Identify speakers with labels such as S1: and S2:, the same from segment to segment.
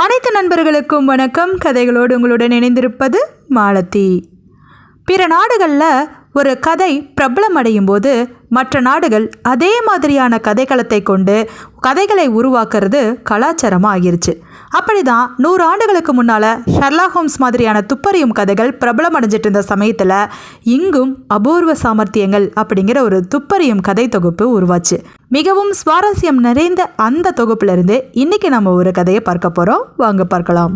S1: அனைத்து நண்பர்களுக்கும் வணக்கம். கதைகளோடு உங்களுடன் இணைந்திருப்பது மாலதி. பிற நாடுகளில் ஒரு கதை பிரபலமடையும் போது மற்ற நாடுகள் அதே மாதிரியான கதைக்களத்தை கொண்டு கதைகளை உருவாக்குறது கலாச்சாரமாக ஆகிருச்சு அப்படி தான் நூறு ஆண்டுகளுக்கு முன்னால் ஷர்லா ஹோம்ஸ் மாதிரியான துப்பறியும் கதைகள் பிரபலமடைஞ்சிட்டு இருந்த சமயத்தில் இங்கும் அபூர்வ சாமர்த்தியங்கள் அப்படிங்கிற ஒரு துப்பறியும் கதை தொகுப்பு உருவாச்சு. மிகவும் சுவாரஸ்யம் நிறைந்த அந்த தொகுப்பிலிருந்து இன்னைக்கு நம்ம ஒரு கதையை பார்க்க போகிறோம் வாங்க பார்க்கலாம்.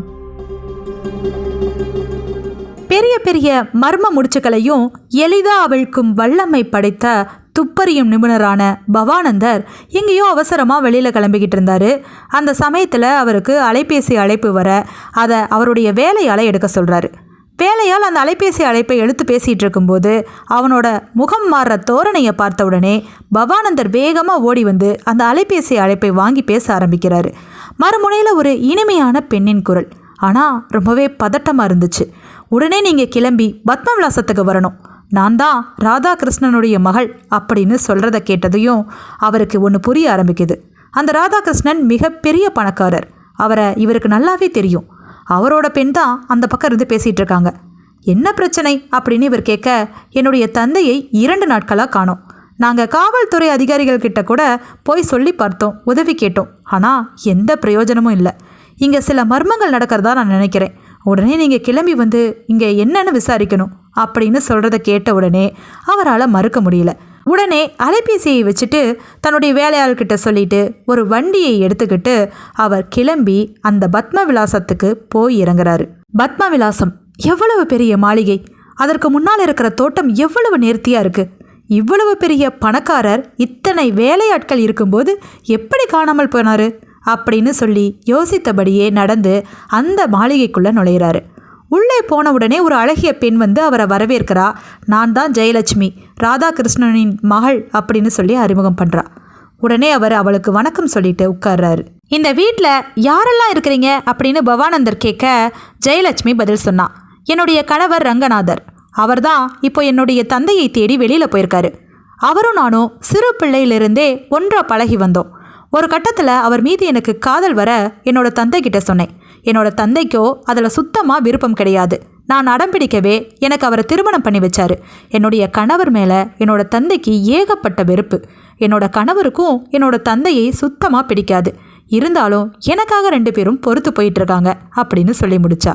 S1: பெரிய பெரிய மர்ம முடிச்சுக்களையும் எளிதாக அவிழ்க்கும் வல்லமை படைத்த துப்பறியும் நிபுணரான பவானந்தர் எங்கேயோ அவசரமாக வெளியில் கிளம்பிக்கிட்டு இருந்தார். அந்த சமயத்தில் அவருக்கு அலைபேசி அழைப்பு வர அதை அவருடைய வேலையால் எடுக்க சொல்கிறாரு வேலையால் அந்த அலைபேசி அழைப்பை எடுத்து பேசிகிட்டு இருக்கும்போது அவனோட முகம் மாறுற தோரணையை பார்த்த உடனே பவானந்தர் வேகமாக ஓடி வந்து அந்த அலைபேசி அழைப்பை வாங்கி பேச ஆரம்பிக்கிறாரு. மறுமுனையில் ஒரு இனிமையான பெண்ணின் குரல். ஆனால் ரொம்பவே பதட்டமாக இருந்துச்சு. உடனே நீங்கள் கிளம்பி பத்மவிலாசத்துக்கு வரணும். நான் தான் ராதாகிருஷ்ணனுடைய மகள் அப்படின்னு சொல்கிறத கேட்டதையும் அவருக்கு ஒன்று புரிய ஆரம்பிக்குது. அந்த ராதாகிருஷ்ணன் மிகப்பெரிய பணக்காரர். அவரை இவருக்கு நல்லாவே தெரியும். அவரோட பெண் தான் அந்த பக்கம் இருந்து பேசிகிட்டு இருக்காங்க. என்ன பிரச்சனை? அப்படின்னு இவர் கேட்க என்னுடைய தந்தையை இரண்டு நாட்களாக காணோம். நாங்கள் காவல்துறை அதிகாரிகள் கிட்ட கூட போய் சொல்லி பார்த்தோம் உதவி கேட்டோம். ஆனால் எந்த பிரயோஜனமும் இல்லை. இங்கே சில மர்மங்கள் நடக்கிறதா நான் நினைக்கிறேன். உடனே நீங்கள் கிளம்பி வந்து இங்கே என்னன்னு விசாரிக்கணும் அப்படின்னு சொல்கிறத கேட்ட உடனே அவரால் மறுக்க முடியல. உடனே அலைபேசியை வச்சுட்டு தன்னுடைய வேலையாள்கிட்ட சொல்லிட்டு ஒரு வண்டியை எடுத்துக்கிட்டு அவர் கிளம்பி அந்த பத்ம விலாசத்துக்கு போய் இறங்குறாரு. பத்ம விலாசம் எவ்வளவு பெரிய மாளிகை? அதற்கு முன்னால் இருக்கிற தோட்டம் எவ்வளவு நேர்த்தியாக இருக்குது இவ்வளவு பெரிய பணக்காரர் இத்தனை வேலையாட்கள் இருக்கும்போது எப்படி காணாமல் போனாரு? அப்படின்னு சொல்லி யோசித்தபடியே நடந்து அந்த மாளிகைக்குள்ளே நுழையிறாரு. உள்ளே போன உடனே ஒரு அழகிய பெண் வந்து அவரை வரவேற்கிறா. நான் தான் ஜெயலட்சுமி ராதாகிருஷ்ணனின் மகள் அப்படின்னு சொல்லி அறிமுகம் பண்ணுறா உடனே அவர் அவளுக்கு வணக்கம் சொல்லிட்டு உட்கார்றாரு. இந்த வீட்டில் யாரெல்லாம் இருக்கிறீங்க? அப்படின்னு பவானந்தர் கேட்க ஜெயலட்சுமி பதில் சொன்னா. என்னுடைய கணவர் ரங்கநாதர். அவர்தான் இப்போ என்னுடைய தந்தையை தேடி வெளியில் போயிருக்காரு. அவரும் நானும் சிறு பிள்ளையிலிருந்தே ஒன்றா பழகி வந்தோம். ஒரு கட்டத்தில் அவர் மீது எனக்கு காதல் வர என்னோட தந்தை கிட்ட சொன்னேன். என்னோட தந்தைக்கோ அதில் சுத்தமாக விருப்பம் கிடையாது. நான் அடம்பிடிக்கவே எனக்கு அவரை திருமணம் பண்ணி வச்சாரு. என்னுடைய கணவர் மேலே என்னோட தந்தைக்கு ஏகப்பட்ட வெறுப்பு. என்னோட கணவருக்கும் என்னோட தந்தையை சுத்தமாக பிடிக்காது. இருந்தாலும் எனக்காக ரெண்டு பேரும் பொறுத்து போயிட்டுருக்காங்க அப்படின்னு சொல்லி முடிச்சா.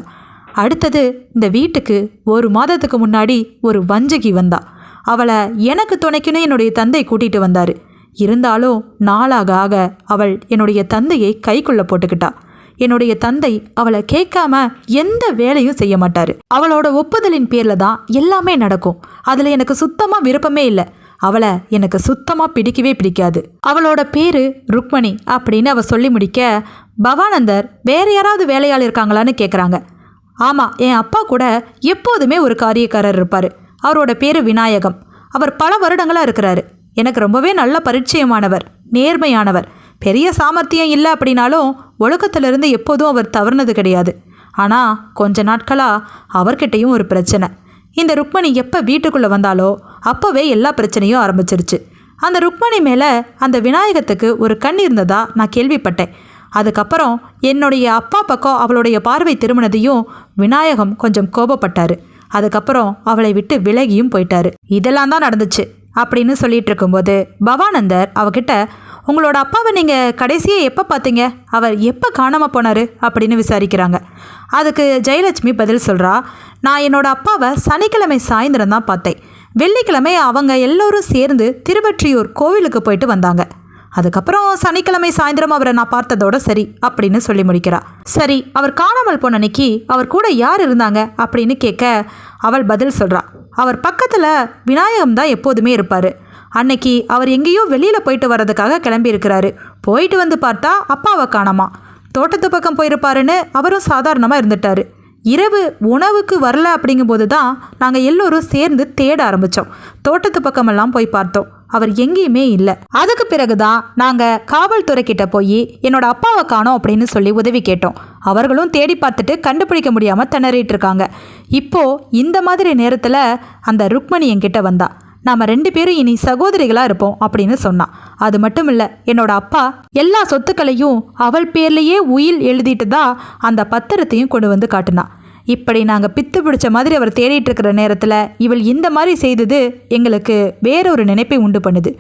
S1: அடுத்தது இந்த வீட்டுக்கு ஒரு மாதத்துக்கு முன்னாடி ஒரு வஞ்சகி வந்தா. அவளை எனக்கு துணைக்குன்னு என்னுடைய தந்தை கூட்டிகிட்டு வந்தார். இருந்தாலும் நாளாக ஆக அவள் என்னுடைய தந்தையை கைக்குள்ள போட்டுக்கிட்டா. என்னுடைய தந்தை அவளை கேட்காம எந்த வேலையும் செய்ய மாட்டாரு. அவளோட ஒப்புதலின் பேர்ல தான் எல்லாமே நடக்கும். அதுல எனக்கு சுத்தமா விருப்பமே இல்லை. அவளை எனக்கு சுத்தமா பிடிக்கவே பிடிக்காது. அவளோட பேரு ருக்மணி அப்படின்னு அவ சொல்லி முடிக்க பவானந்தர் வேற யாராவது வேலையாள் இருக்காங்களான்னு கேட்குறாங்க ஆமாம் என் அப்பா கூட எப்போதுமே ஒரு காரியக்காரர் இருப்பார். அவரோட பேர் விநாயகம். அவர் பல வருடங்களாக இருக்கிறாரு. எனக்கு ரொம்பவே நல்ல பரிச்சயமானவர் நேர்மையானவர். பெரிய சாமர்த்தியம் இல்லை அப்படின்னாலும் ஒழுக்கத்திலிருந்து எப்போதும் அவர் தவறுனது கிடையாது. ஆனால் கொஞ்ச நாட்களாக அவர்கிட்டையும் ஒரு பிரச்சனை. இந்த ருக்மணி எப்போ வீட்டுக்குள்ளே வந்தாலோ அப்போவே எல்லா பிரச்சனையும் ஆரம்பிச்சிருச்சு. அந்த ருக்மணி மேலே அந்த விநாயகத்துக்கு ஒரு கண் இருந்ததா நான் கேள்விப்பட்டேன். அதுக்கப்புறம் என்னுடைய அப்பா பக்கம் அவளுடைய பார்வை திரும்பினதையும் விநாயகம் கொஞ்சம் கோபப்பட்டார். அதுக்கப்புறம் அவளை விட்டு விலகியும் போயிட்டாரு. இதெல்லாம் தான் நடந்துச்சு. அப்படின்னு சொல்லிட்டு இருக்கும்போது பவானந்தர் அவகிட்ட உங்களோட அப்பாவை நீங்கள் கடைசியாக எப்போ பார்த்தீங்க அவர் எப்போ காணாமல் போனார்? அப்படின்னு விசாரிக்கிறாங்க. அதுக்கு ஜெயலட்சுமி பதில் சொல்கிறா நான் என்னோட அப்பாவை சனிக்கிழமை சாயந்தரம் தான் பார்த்தேன். வெள்ளிக்கிழமை அவங்க எல்லோரும் சேர்ந்து திருவற்றியூர் கோவிலுக்கு போயிட்டு வந்தாங்க. அதுக்கப்புறம் சனிக்கிழமை சாயந்தரம் அவரை நான் பார்த்ததோட சரி அப்படின்னு சொல்லி முடிக்கிறா. சரி அவர் காணாமல் போன அன்னைக்கு அவர் கூட யார் இருந்தாங்க? அப்படின்னு கேட்க அவள் பதில் சொல்கிறா அவர் பக்கத்தில் விநாயகம் தான் எப்போதுமே இருப்பார். அன்னைக்கு அவர் எங்கேயோ வெளியில் போயிட்டு வர்றதுக்காக கிளம்பியிருக்கிறாரு. போயிட்டு வந்து பார்த்தா அப்பாவை காணாமா. தோட்டத்து பக்கம் போயிருப்பாருன்னு அவரும் சாதாரணமாக இருந்துட்டார். இரவு உணவுக்கு வரல அப்படிங்கும்போது தான் நாங்கள் எல்லோரும் சேர்ந்து தேட ஆரம்பித்தோம் தோட்டத்து பக்கமெல்லாம் போய் பார்த்தோம். அவர் எங்கேயுமே இல்லை. அதுக்கு பிறகு தான் நாங்கள் காவல்துறை கிட்ட போய் என்னோட அப்பாவை காணோம் அப்படின்னு சொல்லி உதவி கேட்டோம். அவர்களும் தேடி பார்த்துட்டு கண்டுபிடிக்க முடியாமல் திணறிட்டு இருக்காங்க இப்போ இந்த மாதிரி நேரத்தில் அந்த ருக்மணி என்கிட்ட வந்தா. நாம ரெண்டு பேரும் இனி சகோதரிகளா இருப்போம் அப்படின்னு சொன்னான் அது மட்டும் இல்ல என்னோட அப்பா எல்லா சொத்துக்களையும் அவள் பேர்லயே உயில் எழுதிட்டு தான் அந்த பத்திரத்தையும் கொண்டு வந்து காட்டினான் இப்படி நாங்கள் பித்து பிடிச்ச மாதிரி அவர் தேடிட்டு இருக்கிற நேரத்தில் இவள் இந்த மாதிரி செய்தது எங்களுக்கு வேறொரு நினைப்பை உண்டு பண்ணுது.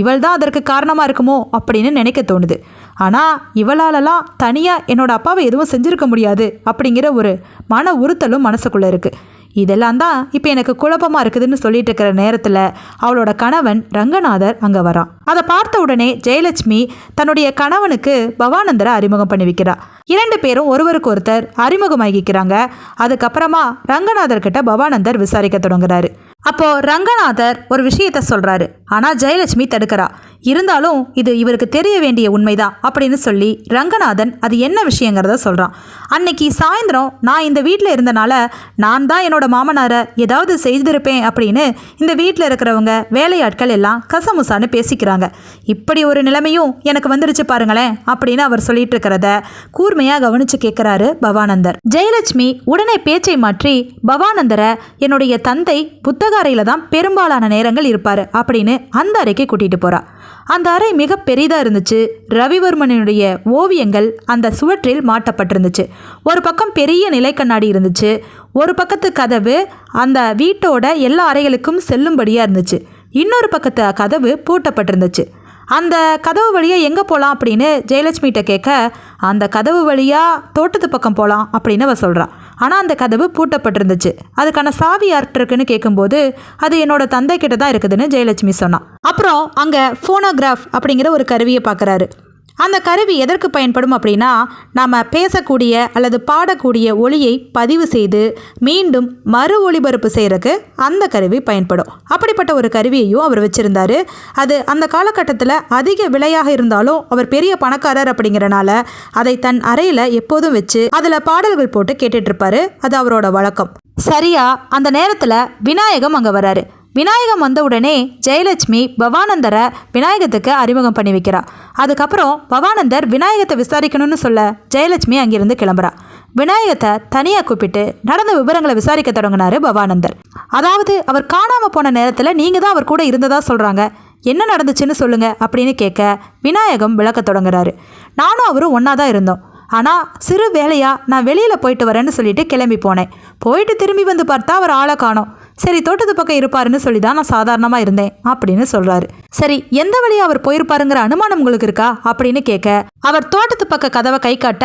S1: இவள் தான் அதற்கு காரணமாக இருக்குமோ அப்படின்னு நினைக்க தோணுது. ஆனால் இவளாலலாம் தனியாக என்னோட அப்பாவை எதுவும் செஞ்சுருக்க முடியாது அப்படிங்கிற ஒரு மன உறுத்தலும் மனசுக்குள்ளே இருக்குது இதெல்லாம் தான் இப்போ எனக்கு குழப்பமாக இருக்குதுன்னு சொல்லிட்டு இருக்கிற நேரத்தில் அவளோட கணவன் ரங்கநாதர் அங்கே வரான். அதை பார்த்த உடனே ஜெயலட்சுமி தன்னுடைய கணவனுக்கு பவானந்தரை அறிமுகம் பண்ணி வைக்கிறாள் இரண்டு பேரும் ஒருவருக்கு ஒருத்தர் அறிமுகமாகிக்கிறாங்க. அதுக்கப்புறமா ரங்கநாதர் கிட்ட பவானந்தர் விசாரிக்க தொடங்குறாரு. அப்போ ரங்கநாதர் ஒரு விஷயத்த சொல்றாரு. ஆனா ஜெயலட்சுமி தடுக்கிறா. இருந்தாலும் இது இவருக்கு தெரிய வேண்டிய உண்மைதான் அப்படின்னு சொல்லி ரங்கநாதன் அது என்ன விஷயங்கிறத சொல்றான். அன்னைக்கு சாயந்தரம் நான் இந்த வீட்டில் இருந்தனால நான் தான் என்னோட மாமனாரை ஏதாவது செய்திருப்பேன் அப்படின்னு இந்த வீட்டில் இருக்கிறவங்க வேலையாட்கள் எல்லாம் கசமுசான்னு பேசிக்கிறாங்க. இப்படி ஒரு நிலைமையும் எனக்கு வந்துருச்சு பாருங்களேன் அப்படின்னு அவர் சொல்லிட்டு இருக்கிறத கூர்மையாக கவனிச்சு கேட்குறாரு பவானந்தர். ஜெயலட்சுமி உடனே பேச்சை மாற்றி பவானந்தரை என்னுடைய தந்தை புத்தக அறையில் தான் பெரும்பாலான நேரங்கள் இருப்பார் அப்படின்னு அந்த அறைக்கு கூட்டிகிட்டு போகிறாள் அந்த அறை மிக பெரிதாக இருந்துச்சு. ரவிவர்மனுடைய ஓவியங்கள் அந்த சுவற்றில் மாட்டப்பட்டிருந்துச்சு. ஒரு பக்கம் பெரிய நிலைக்கண்ணாடி இருந்துச்சு. ஒரு பக்கத்து கதவு அந்த வீட்டோட எல்லா அறைகளுக்கும் செல்லும்படியாக இருந்துச்சு. இன்னொரு பக்கத்து கதவு பூட்டப்பட்டிருந்துச்சு. அந்த கதவு வழியாக எங்கே போகலாம் அப்படின்னு ஜெயலட்சுமிகிட்ட கேட்க அந்த கதவு வழியாக தோட்டத்து பக்கம் போகலாம் அப்படின்னு அவ சொல்கிறான் ஆனால் அந்த கதவு பூட்டப்பட்டிருந்துச்சு. அதுக்கான சாவி யார்கிட்ட இருக்குன்னு கேட்கும்போது அது என்னோட தந்தை கிட்ட தான் இருக்குதுன்னு ஜெயலட்சுமி சொன்னான். அப்புறம் அங்கே ஃபோனோகிராஃப் அப்படிங்கிற ஒரு கருவியை பார்க்குறாரு அந்த கருவி எதற்கு பயன்படும் அப்படின்னா நாம் பேசக்கூடிய அல்லது பாடக்கூடிய ஒளியை பதிவு செய்து மீண்டும் மறு ஒளிபரப்பு செய்கிறதுக்கு அந்த கருவி பயன்படும். அப்படிப்பட்ட ஒரு கருவியையும் அவர் வச்சுருந்தாரு. அது அந்த காலகட்டத்தில் அதிக விலையாக இருந்தாலும் அவர் பெரிய பணக்காரர் அப்படிங்கிறனால அதை தன் அறையில் எப்போதும் வச்சு அதில் பாடல்கள் போட்டு கேட்டுட்டு அது அவரோட வழக்கம். சரியா? அந்த நேரத்தில் விநாயகம் அங்கே வராரு. விநாயகம் வந்தவுடனே ஜெயலட்சுமி பவானந்தரை விநாயகத்துக்கு அறிமுகம் பண்ணி வைக்கிறா. அதுக்கப்புறம் பவானந்தர் விநாயகத்தை விசாரிக்கணும்னு சொல்ல ஜெயலட்சுமி அங்கிருந்து கிளம்புறா. விநாயகத்தை தனியாக கூப்பிட்டு நடந்த விவரங்களை விசாரிக்க தொடங்கினாரு பவானந்தர். அதாவது அவர் காணாமல் போன நேரத்தில் நீங்கள் தான் அவர் கூட இருந்ததா சொல்கிறாங்க என்ன நடந்துச்சுன்னு சொல்லுங்க அப்படின்னு கேட்க விநாயகம் விளக்க தொடங்குறாரு. நானும் அவரும் ஒன்றா தான் இருந்தோம். ஆனால் சிறு வேலையாக நான் வெளியில் போயிட்டு வரேன்னு சொல்லிட்டு கிளம்பி போனேன். போயிட்டு திரும்பி வந்து பார்த்தா அவர் ஆளை காணோம். சரி தோட்டத்து பக்கம் இருப்பாருன்னு சொல்லி தான் நான் சாதாரணமாக இருந்தேன் அப்படின்னு சொல்கிறாரு சரி எந்த வழியாக அவர் போயிருப்பாருங்கிற அனுமானம் உங்களுக்கு இருக்கா அப்படின்னு கேட்க அவர் தோட்டத்து பக்க கதவை கை காட்ட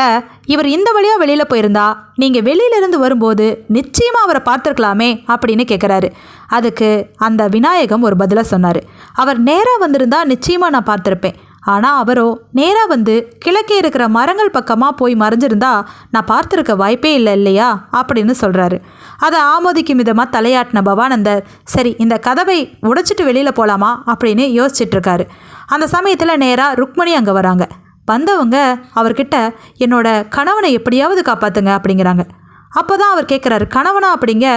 S1: இவர் இந்த வழியாக வெளியில் போயிருந்தா நீங்கள் வெளியிலிருந்து வரும்போது நிச்சயமாக அவரை பார்த்துருக்கலாமே அப்படின்னு கேட்குறாரு. அதுக்கு அந்த விநாயகம் ஒரு பதிலாக சொன்னார். அவர் நேராக வந்திருந்தா நிச்சயமாக நான் பார்த்துருப்பேன். ஆனால் அவரோ நேராக வந்து கிழக்கே இருக்கிற மரங்கள் பக்கமாக போய் மறைஞ்சிருந்தா நான் பார்த்துருக்க வாய்ப்பே இல்லை இல்லையா? அப்படின்னு சொல்கிறாரு அதை ஆமோதிக்கும் விதமாக தலையாட்டின பவானந்தர் சரி இந்த கதவை உடைச்சிட்டு வெளியில் போகலாமா அப்படின்னு யோசிச்சுட்டு இருக்காரு அந்த சமயத்தில் நேராக ருக்மணி அங்கே வராங்க. வந்தவங்க அவர்கிட்ட என்னோட கணவனை எப்படியாவது காப்பாத்துங்க அப்படிங்கிறாங்க. அப்போ தான் அவர் கேட்குறாரு கணவனா? அப்படிங்க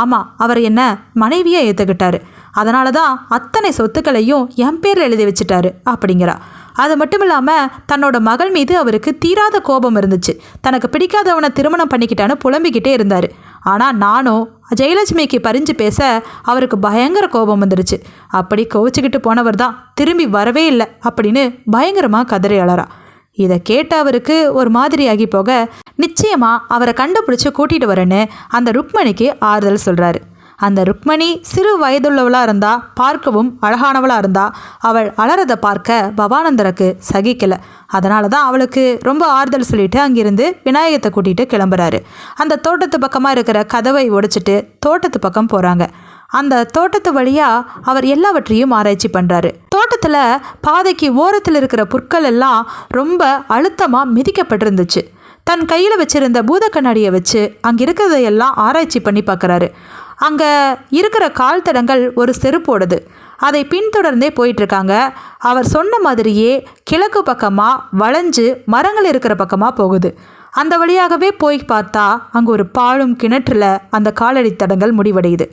S1: ஆமாம் அவர் என்ன மனைவியை ஏற்றுக்கிட்டாரு அதனால தான் அத்தனை சொத்துக்களையும் என் பேரில் எழுதி வச்சுட்டாரு அப்படிங்கிறா. அது மட்டும் இல்லாமல் தன்னோட மகள் மீது அவருக்கு தீராத கோபம் இருந்துச்சு. தனக்கு பிடிக்காதவனை திருமணம் பண்ணிக்கிட்டான்னு புலம்பிக்கிட்டே இருந்தார். ஆனால் நானும் ஜெயலட்சுமிக்கு பறிஞ்சு பேச அவருக்கு பயங்கர கோபம் வந்துருச்சு. அப்படி கோவிச்சுக்கிட்டு போனவர் தான் திரும்பி வரவே இல்லை அப்படின்னு பயங்கரமாக கதறி அழறா. இதை கேட்ட அவருக்கு ஒரு மாதிரியாகி போக நிச்சயமாக அவரை கண்டுபிடிச்சி கூட்டிகிட்டு வரேன்னு அந்த ருக்மணிக்கு ஆறுதல் சொல்கிறாரு அந்த ருக்மணி சிறு வயதுள்ளவளாக இருந்தா பார்க்கவும் அழகானவளாக இருந்தா அவள் அலறதை பார்க்க பவானந்தருக்கு சகிக்கல. அதனால தான் அவளுக்கு ரொம்ப ஆறுதல் சொல்லிட்டு அங்கிருந்து விநாயகத்தை கூட்டிகிட்டு கிளம்புறாரு. அந்த தோட்டத்து பக்கமாக இருக்கிற கதவை உடைச்சிட்டு தோட்டத்து பக்கம் போகிறாங்க அந்த தோட்டத்து வழியாக அவர் எல்லாவற்றையும் ஆராய்ச்சி பண்ணுறாரு தோட்டத்தில் பாதைக்கு ஓரத்தில் இருக்கிற புற்கள் எல்லாம் ரொம்ப அழுத்தமாக மிதிக்கப்பட்டிருந்துச்சு. தன் கையில் வச்சிருந்த பூத கண்ணாடியை வச்சு அங்கே இருக்கிறதையெல்லாம் ஆராய்ச்சி பண்ணி பார்க்குறாரு அங்கே இருக்கிற கால் தடங்கள் ஒரு செருப்போடுது அதை பின்தொடர்ந்தே போயிட்டுருக்காங்க. அவர் சொன்ன மாதிரியே கிழக்கு பக்கமாக வளைஞ்சு மரங்கள் இருக்கிற பக்கமாக போகுது. அந்த வழியாகவே போய் பார்த்தா அங்கே ஒரு பாழும் கிணற்றில் அந்த காலடி தடங்கள் முடிவடையுது.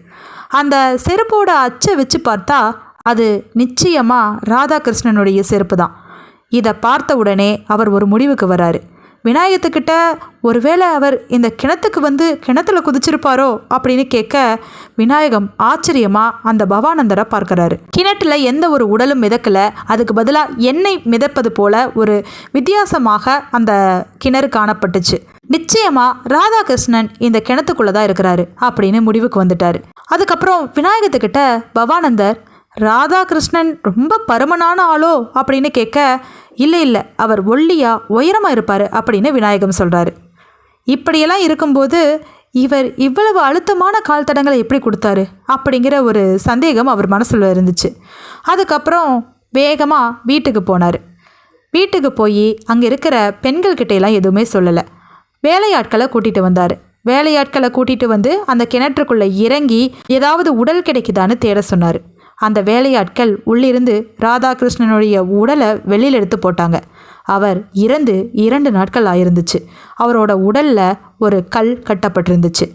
S1: அந்த செருப்போட அச்சை வச்சு பார்த்தா அது நிச்சயமாக ராதாகிருஷ்ணனுடைய செருப்பு தான். இதை பார்த்த உடனே அவர் ஒரு முடிவுக்கு வராரு. விநாயகத்துக்கிட்ட ஒருவேளை அவர் இந்த கிணத்துக்கு வந்து கிணத்துல குதிச்சிருப்பாரோ? அப்படின்னு கேட்க விநாயகம் ஆச்சரியமா அந்த பவானந்தரை பார்க்குறாரு. கிணற்றுல எந்த ஒரு உடலும் மிதக்கல. அதுக்கு பதிலாக எண்ணெய் மிதப்பது போல ஒரு வித்தியாசமாக அந்த கிணறு காணப்பட்டுச்சு. நிச்சயமா ராதாகிருஷ்ணன் இந்த கிணத்துக்குள்ளே தான் இருக்கிறாரு அப்படின்னு முடிவுக்கு வந்துட்டாரு. அதுக்கப்புறம் விநாயகத்துக்கிட்ட பவானந்தர் ராதாகிருஷ்ணன் ரொம்ப பருமனான ஆளோ அப்படின்னு கேட்க இல்லை இல்லை அவர் ஒல்லியா உயரமாக இருப்பார் அப்படின்னு விநாயகம் சொல்கிறாரு இப்படியெல்லாம் இருக்கும்போது இவர் இவ்வளவு அழுத்தமான கால் தடங்களை எப்படி கொடுத்தாரு? அப்படிங்கிற ஒரு சந்தேகம் அவர் மனசில் இருந்துச்சு. அதுக்கப்புறம் வேகமாக வீட்டுக்கு போனார். வீட்டுக்கு போய் அங்கே இருக்கிற பெண்கள்கிட்டையெல்லாம் எதுவுமே சொல்லலை. வேலையாட்களை கூட்டிகிட்டு வந்தார். வேலையாட்களை கூட்டிகிட்டு வந்து அந்த கிணற்றுக்குள்ளே இறங்கி ஏதாவது உடல் கிடைக்குதான்னு தேட சொன்னார். அந்த வேலையாட்கள் உள்ளிருந்து ராதாகிருஷ்ணனுடைய உடலை வெளியில் எடுத்து போட்டாங்க. அவர் இறந்து இரண்டு நாட்கள் ஆயிருந்துச்சு. அவரோட உடலில் ஒரு கல் கட்டப்பட்டிருந்துச்சு.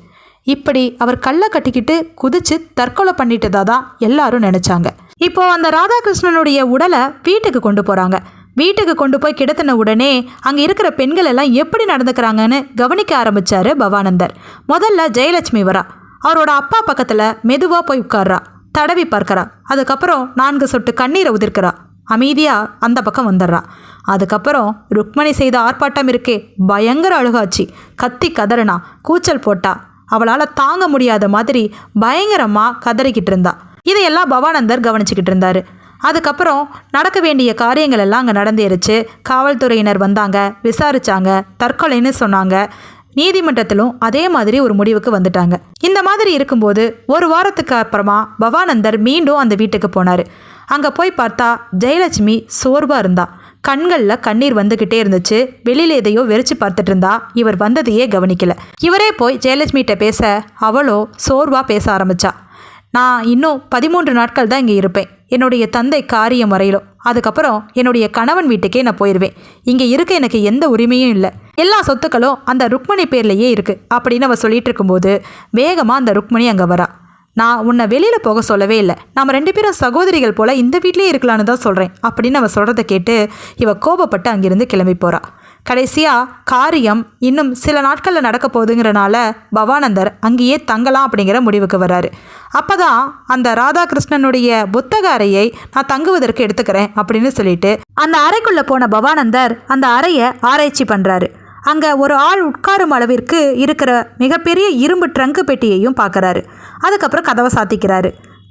S1: இப்படி அவர் கல்லை கட்டிக்கிட்டு குதிச்சு தற்கொலை பண்ணிட்டதா தான் எல்லாரும் நினைச்சாங்க. இப்போ அந்த ராதாகிருஷ்ணனுடைய உடலை வீட்டுக்கு கொண்டு போறாங்க. வீட்டுக்கு கொண்டு போய் கிடத்தின உடனே அங்கே இருக்கிற பெண்கள் எல்லாம் எப்படி நடந்துக்கிறாங்கன்னு கவனிக்க ஆரம்பிச்சாரு பவானந்தர். முதல்ல ஜெயலட்சுமி வரா. அவரோட அப்பா பக்கத்தில் மெதுவாக போய் உட்கார்றா. தடவி பார்க்குறா. அதுக்கப்புறம் நான்கு சொட்டு கண்ணீரை உதிர்க்கிறா. அமைதியாக அந்த பக்கம் வந்துடுறா. அதுக்கப்புறம் ருக்மணி செய்த ஆர்ப்பாட்டம் இருக்கே. பயங்கர அழுகாச்சு. கத்தி கதறினா கூச்சல் போட்டா. அவளால் தாங்க முடியாத மாதிரி பயங்கரமாக கதறிக்கிட்டு இருந்தா. இதையெல்லாம் பவானந்தர் கவனிச்சுக்கிட்டு இருந்தாரு. அதுக்கப்புறம் நடக்க வேண்டிய காரியங்கள் எல்லாம் அங்கே நடந்தேறிச்சு. காவல்துறையினர் வந்தாங்க விசாரித்தாங்க தற்கொலைன்னு சொன்னாங்க. நீதிமன்றத்திலும் அதே மாதிரி ஒரு முடிவுக்கு வந்துட்டாங்க. இந்த மாதிரி இருக்கும்போது ஒரு வாரத்துக்கு அப்புறமா பவானந்தர் மீண்டும் அந்த வீட்டுக்கு போனார். அங்கே போய் பார்த்தா ஜெயலட்சுமி சோர்வாக இருந்தா. கண்களில் கண்ணீர் வந்துக்கிட்டே இருந்துச்சு. வெளியில் எதையோ வெறிச்சு பார்த்துட்டு இருந்தா. இவர் வந்ததையே கவனிக்கல. இவரே போய் ஜெயலட்சுமிகிட்ட பேச அவளோ சோர்வாக பேச ஆரம்பிச்சா. நான் இன்னும் பதிமூன்று நாட்கள் தான் இங்கே இருப்பேன். என்னுடைய தந்தை காரியம் வரையிலும். அதுக்கப்புறம் என்னுடைய கணவன் வீட்டுக்கே நான் போயிடுவேன் இங்கே இருக்க எனக்கு எந்த உரிமையும் இல்லை. எல்லா சொத்துக்களும் அந்த ருக்மணி பேர்லேயே இருக்குது அப்படின்னு அவள் சொல்லிட்டு இருக்கும்போது வேகமாக அந்த ருக்மணி அங்கே வரா. நான் உன்னை வெளியில் போக சொல்லவே இல்லை. நம்ம ரெண்டு பேரும் சகோதரிகள் போல் இந்த வீட்லேயே இருக்கலான்னு தான் சொல்கிறேன் அப்படின்னு அவள் சொல்கிறத கேட்டு இவள் கோபப்பட்டு அங்கேருந்து கிளம்பி போகிறா கடைசியாக காரியம் இன்னும் சில நாட்களில் நடக்க போகுதுங்கிறனால பவானந்தர் அங்கேயே தங்கலாம் அப்படிங்கிற முடிவுக்கு வர்றாரு. அப்போ தான் அந்த ராதாகிருஷ்ணனுடைய புத்தக அறையை நான் தங்குவதற்கு எடுத்துக்கிறேன் அப்படின்னு சொல்லிட்டு அந்த அறைக்குள்ளே போன பவானந்தர் அந்த அறையை ஆராய்ச்சி பண்ணுறாரு அங்கே ஒரு ஆள் உட்காரும் அளவிற்கு இருக்கிற மிகப்பெரிய இரும்பு ட்ரங்கு பெட்டியையும் பார்க்குறாரு அதுக்கப்புறம் கதவை சாத்திக்கிறாரு.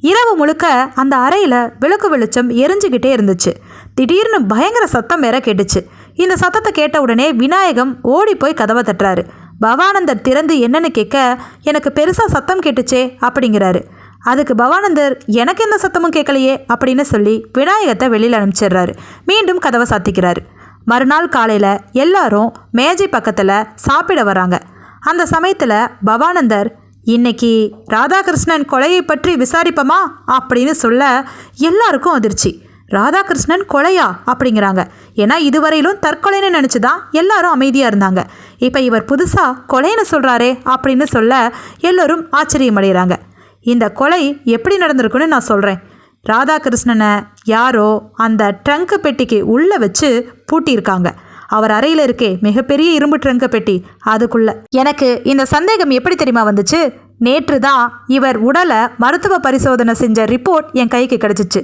S1: இரவு முழுக்க அந்த அறையில் விளக்கு வெளிச்சம் எரிஞ்சுக்கிட்டே இருந்துச்சு. திடீர்னு பயங்கர சத்தம் வேற கேட்டுச்சு. இந்த சத்தத்தை கேட்ட உடனே விநாயகம் ஓடி போய் கதவை தட்டுறாரு. பவானந்தர் திறந்து என்னன்னு கேட்க எனக்கு பெருசாக சத்தம் கேட்டுச்சே அப்படிங்கிறாரு. அதுக்கு பவானந்தர் எனக்கு எந்த சத்தமும் கேட்கலையே அப்படின்னு சொல்லி விநாயகத்தை வெளியில் அனுப்பிச்சிடுறாரு. மீண்டும் கதவை சாத்திக்கிறாரு. மறுநாள் காலையில் எல்லாரும் மேஜை பக்கத்தில் சாப்பிட வராங்க. அந்த சமயத்தில் பவானந்தர் இன்னைக்கு ராதாகிருஷ்ணன் கொலையை பற்றி விசாரிப்போமா? அப்படின்னு சொல்ல எல்லாருக்கும் அதிர்ச்சி. ராதாகிருஷ்ணன் கொலையா? அப்படிங்கிறாங்க. ஏன்னா இதுவரையிலும் தற்கொலைன்னு நினச்சி தான் எல்லாரும் அமைதியாக இருந்தாங்க. இப்போ இவர் புதுசாக கொலைன்னு சொல்கிறாரே அப்படின்னு சொல்ல எல்லோரும் ஆச்சரியமடைகிறாங்க இந்த கொலை எப்படி நடந்திருக்குன்னு நான் சொல்கிறேன் ராதாகிருஷ்ணனை யாரோ அந்த ட்ரங்க் பெட்டிக்கு உள்ளே வச்சு பூட்டியிருக்காங்க. அவர் அறையில் இருக்கே மிகப்பெரிய இரும்பு ட்ரங்க் பெட்டி அதுக்குள்ள. எனக்கு இந்த சந்தேகம் எப்படி தெரியுமா வந்துச்சு? நேற்று தான் இவர் உடலை மருத்துவ பரிசோதனை செஞ்ச ரிப்போர்ட் என் கைக்கு கிடச்சிச்சு.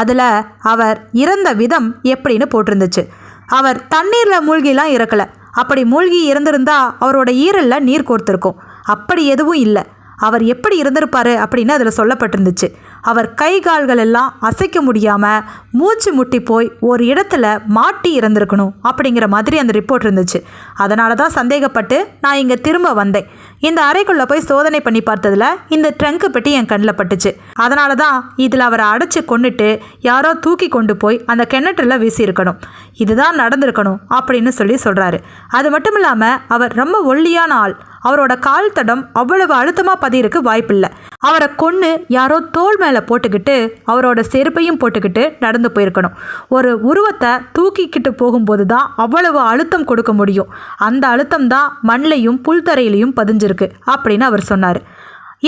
S1: அதில் அவர் இறந்த விதம் எப்படின்னு போட்டிருந்துச்சு. அவர் தண்ணீரில் மூழ்கிலாம் இறக்கலை. அப்படி மூழ்கி இறந்திருந்தா அவரோட ஈரலில் நீர் கோர்த்துருக்கும். அப்படி எதுவும் இல்லை. அவர் எப்படி இருந்திருப்பாரு அப்படின்னு அதில் சொல்லப்பட்டிருந்துச்சு. அவர் கை கால்கள் எல்லாம் அசைக்க முடியாமல் மூச்சு முட்டி போய் ஒரு இடத்துல மாட்டி இறந்துருக்கணும் அப்படிங்கிற மாதிரி அந்த ரிப்போர்ட் இருந்துச்சு. அதனால தான் சந்தேகப்பட்டு நான் இங்கே திரும்ப வந்தேன். இந்த அறைக்குள்ளே போய் சோதனை பண்ணி பார்த்ததில் இந்த ட்ரங்க் பெட்டி என் கண்ணில் பட்டுச்சு. அதனால தான் இதில் அவரை அடைச்சி கொண்டுட்டு யாரோ தூக்கி கொண்டு போய் அந்த கிணற்றில் வீசியிருக்கணும். இதுதான் நடந்திருக்கணும் அப்படின்னு சொல்லி சொல்கிறாரு அது மட்டும் இல்லாமல் அவர் ரொம்ப ஒல்லியான ஆள். அவரோட கால் தடம் அவ்வளவு அழுத்தமாக பதியிருக்கு வாய்ப்பில்லை. அவரை கொன்று யாரோ தோல் மேலே போட்டுக்கிட்டு அவரோட செருப்பையும் போட்டுக்கிட்டு நடந்து போயிருக்கணும். ஒரு உருவத்தை தூக்கிக்கிட்டு போகும்போது தான் அவ்வளவு அழுத்தம் கொடுக்க முடியும். அந்த அழுத்தம் தான் மண்ணிலையும் புல்தரையிலையும் பதிஞ்சிருக்கு அப்படின்னு அவர் சொன்னார்.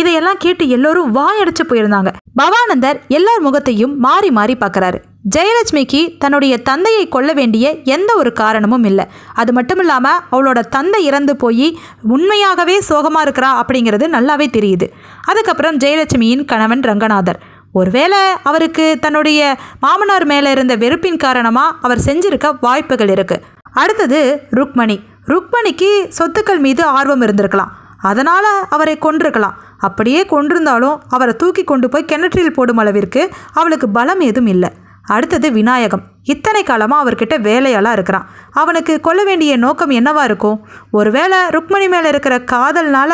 S1: இதையெல்லாம் கேட்டு எல்லோரும் வாயடைச்சு போயிருந்தாங்க. பவானந்தர் எல்லார் முகத்தையும் மாறி மாறி பார்க்கறாரு. ஜெயலட்சுமிக்கு தன்னுடைய தந்தையை கொல்ல வேண்டிய எந்த ஒரு காரணமும் இல்லை. அது மட்டும் இல்லாமல் அவளோட தந்தை இறந்து போய் உண்மையாகவே சோகமாக இருக்கிறா அப்படிங்கிறது நல்லாவே தெரியுது. அதுக்கப்புறம் ஜெயலட்சுமியின் கணவன் ரங்கநாதர். ஒருவேளை அவருக்கு தன்னுடைய மாமனார் மேலே இருந்த வெறுப்பின் காரணமாக அவர் செஞ்சிருக்க வாய்ப்புகள் இருக்குது அடுத்தது ருக்மணி. ருக்மணிக்கு சொத்துக்கள் மீது ஆர்வம் இருந்திருக்கலாம். அதனால் அவரை கொன்றிருக்கலாம். அப்படியே கொன்றிருந்தாலும் அவரை தூக்கி கொண்டு போய் கிணற்றில் போடும் அளவிற்கு அவளுக்கு பலம் ஏதும் இல்லை. அடுத்தது விநாயகம். இத்தனை காலமாக அவர்கிட்ட வேலையாளாக இருக்கிறான். அவனுக்கு கொல்ல வேண்டிய நோக்கம் என்னவா இருக்கும்? ஒருவேளை ருக்மணி மேலே இருக்கிற காதல்னால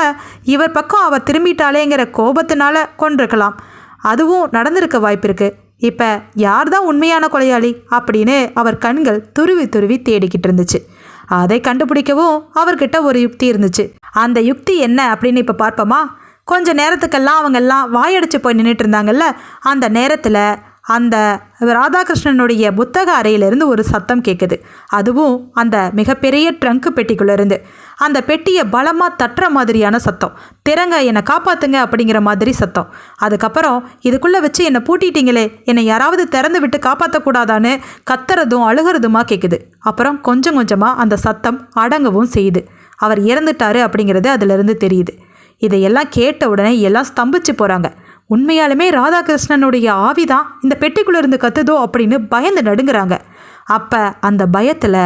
S1: இவர் பக்கம் அவள் திரும்பிட்டாளேங்கிற கோபத்தினால கொண்டிருக்கலாம் அதுவும் நடந்திருக்க வாய்ப்பிருக்கு. இப்போ யார் தான் உண்மையான கொலையாளி அப்படின்னு அவர் கண்கள் துருவி துருவி தேடிக்கிட்டு இருந்துச்சு. அதை கண்டுபிடிக்கவும் அவர்கிட்ட ஒரு யுக்தி இருந்துச்சு. அந்த யுக்தி என்ன அப்படின்னு இப்போ பார்ப்போமா? கொஞ்ச நேரத்துக்கெல்லாம் அவங்கெல்லாம் வாயடிச்சு போய் நின்றுட்டு இருந்தாங்கல்ல அந்த நேரத்தில் அந்த ராதாகிருஷ்ணனுடைய புத்தக அறையிலிருந்து ஒரு சத்தம் கேட்குது அதுவும் அந்த மிகப்பெரிய ட்ரங்க் பெட்டிக்குள்ளேருந்து. அந்த பெட்டியை பலமாக தட்டுற மாதிரியான சத்தம். திறங்க என்னை காப்பாற்றுங்க அப்படிங்கிற மாதிரி சத்தம். அதுக்கப்புறம் இதுக்குள்ளே வச்சு என்னை பூட்டிட்டீங்களே என்னை யாராவது திறந்து விட்டு காப்பாற்றக்கூடாதான்னு கத்துறதும் அழுகிறதுமா கேட்குது அப்புறம் கொஞ்சம் கொஞ்சமாக அந்த சத்தம் அடங்கவும் செய்யுது. அவர் இறந்துட்டாரு அப்படிங்கிறது அதிலிருந்து தெரியுது. இதையெல்லாம் கேட்ட உடனே எல்லாம் ஸ்தம்பிச்சு போகிறாங்க உண்மையாலுமே ராதாகிருஷ்ணனுடைய ஆவிதான் இந்த பெட்டிக்குள்ளேருந்து கத்துதோ அப்படின்னு பயந்து நடுங்குறாங்க. அப்போ அந்த பயத்தில்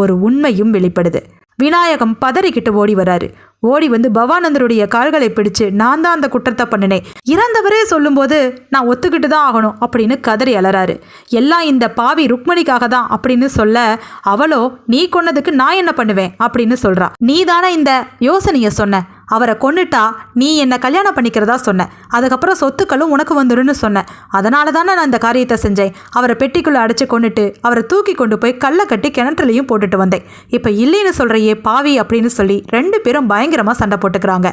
S1: ஒரு உண்மையும் வெளிப்படுது. விநாயகம் பதறிக்கிட்டு ஓடி வராரு. ஓடி வந்து பவானந்தருடைய கால்களை பிடிச்சு நான் தான் அந்த குற்றத்தை பண்ணினேன் இறந்தவரே சொல்லும்போது நான் ஒத்துக்கிட்டு தான் ஆகணும் அப்படின்னு கதறி அலறாரு. எல்லாம் இந்த பாவி ருக்மணிக்காக தான் அப்படின்னு சொல்ல அவளோ நீ கொன்னதுக்கு நான் என்ன பண்ணுவேன்? அப்படின்னு சொல்றா. நீ தானே இந்த யோசனையை சொன்ன. அவரை கொன்னுட்டா நீ என்னை கல்யாணம் பண்ணிக்கிறதா சொன்ன. அதுக்கப்புறம் சொத்துக்களும் உனக்கு வந்துருன்னு சொன்னேன் அதனால தானே நான் இந்த காரியத்தை செஞ்சேன். அவரை பெட்டிக்குள்ளே அடைச்சி கொண்டுட்டு அவரை தூக்கி கொண்டு போய் கல்லை கட்டி கிணற்றுலையும் போட்டுட்டு வந்தேன். இப்போ இல்லைன்னு சொல்கிறையே பாவி அப்படின்னு சொல்லி ரெண்டு பேரும் பயங்கரமாக சண்டை போட்டுக்கிறாங்க.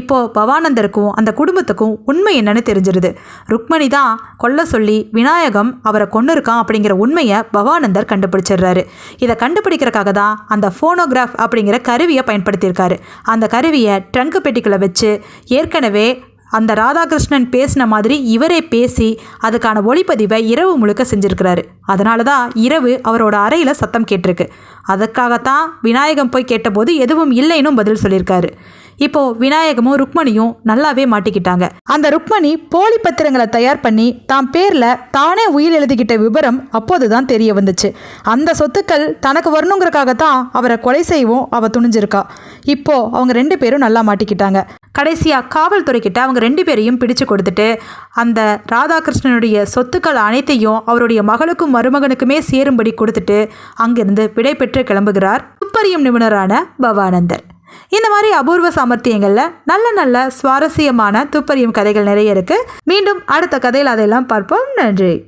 S1: இப்போ பவானந்தருக்கும் அந்த குடும்பத்துக்கும் உண்மை என்னன்னு தெரிஞ்சிருது. ருக்மணி தான் கொல்ல சொல்லி விநாயகம் அவரை கொண்டு இருக்கான் அப்படிங்கிற உண்மையை பவானந்தர் கண்டுபிடிச்சிடுறாரு. இதை கண்டுபிடிக்கிறக்காக தான் அந்த ஃபோனோகிராஃப் அப்படிங்கிற கருவியை பயன்படுத்தியிருக்காரு. அந்த கருவியை ட்ரங்க் பெட்டிக்குள்ளே வச்சு ஏற்கனவே அந்த ராதாகிருஷ்ணன் பேசின மாதிரி இவரே பேசி அதுக்கான ஒளிப்பதிவை இரவு முழுக்க செஞ்சுருக்கிறாரு. அதனால தான் இரவு அவரோட அறையில் சத்தம் கேட்டிருக்கு. அதுக்காகத்தான் விநாயகம் போய் கேட்டபோது எதுவும் இல்லைன்னு பதில் சொல்லியிருக்காரு. இப்போ விநாயகமும் ருக்மணியும் நல்லாவே மாட்டிக்கிட்டாங்க. அந்த ருக்மணி போலி பத்திரங்களை தயார் பண்ணி தாம் பேர்ல தானே உயிர் எழுதிக்கிட்ட விவரம் அப்போதுதான் தெரிய வந்துச்சு. அந்த சொத்துக்கள் தனக்கு வரணுங்கிறக்காகத்தான் அவரை கொலை செய்வோம் அவ துணிஞ்சிருக்கா. இப்போ அவங்க ரெண்டு பேரும் நல்லா மாட்டிக்கிட்டாங்க. கடைசியா காவல்துறை கிட்ட அவங்க ரெண்டு பேரையும் பிடிச்சு கொடுத்துட்டு அந்த ராதாகிருஷ்ணனுடைய சொத்துக்கள் அனைத்தையும் அவருடைய மகளுக்கும் மருமகனுக்குமே சேரும்படி கொடுத்துட்டு அங்கிருந்து விடை பெற்று கிளம்புகிறார். துப்பறியும் நிபுணரான பவானந்தர். இந்த மாதிரி அபூர்வ சாமர்த்தியங்கள்ல நல்ல நல்ல சுவாரஸ்யமான துப்பறியும் கதைகள் நிறைய இருக்கு. மீண்டும் அடுத்த கதையில் அதையெல்லாம் பார்ப்போம். நன்றி.